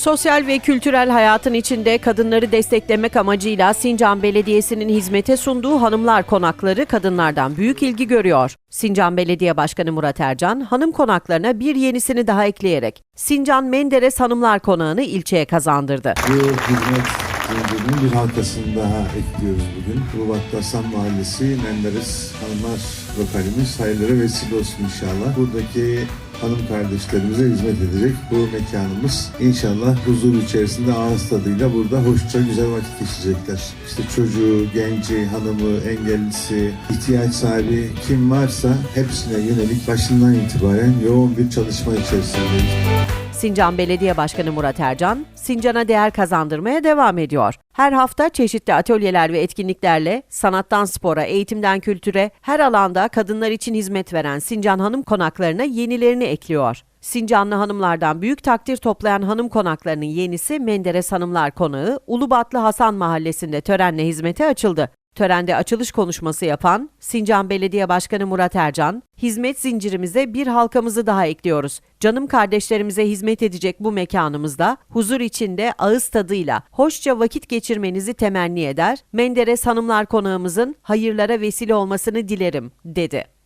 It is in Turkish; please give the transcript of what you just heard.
Sosyal ve kültürel hayatın içinde kadınları desteklemek amacıyla Sincan Belediyesi'nin hizmete sunduğu hanımlar konakları kadınlardan büyük ilgi görüyor. Sincan Belediye Başkanı Murat Ercan, hanım konaklarına bir yenisini daha ekleyerek Sincan Menderes Hanımlar Konağı'nı ilçeye kazandırdı. Bu hizmet zincirinin bir halkasını daha ekliyoruz bugün. Ulubatlı Hasan Mahallesi Menderes Hanımlar lokalimiz hayırlara vesile olsun inşallah. Buradaki hanım kardeşlerimize hizmet edecek bu mekanımız. İnşallah huzur içerisinde ağız tadıyla burada hoşça güzel vakit geçirecekler. İşte çocuğu, genci, hanımı, engellisi, ihtiyaç sahibi kim varsa hepsine yönelik başından itibaren yoğun bir çalışma içerisindeyiz. Sincan Belediye Başkanı Murat Ercan, Sincan'a değer kazandırmaya devam ediyor. Her hafta çeşitli atölyeler ve etkinliklerle sanattan spora, eğitimden kültüre her alanda kadınlar için hizmet veren Sincan Hanım Konaklarına yenilerini ekliyor. Sincanlı hanımlardan büyük takdir toplayan hanım konaklarının yenisi Menderes Hanımlar Konağı, Ulubatlı Hasan Mahallesi'nde törenle hizmete açıldı. Törende açılış konuşması yapan Sincan Belediye Başkanı Murat Ercan, hizmet zincirimize bir halkamızı daha ekliyoruz. Canım kardeşlerimize hizmet edecek bu mekanımızda huzur içinde ağız tadıyla hoşça vakit geçirmenizi temenni eder. Menderes Hanımlar Konağımızın hayırlara vesile olmasını dilerim, dedi.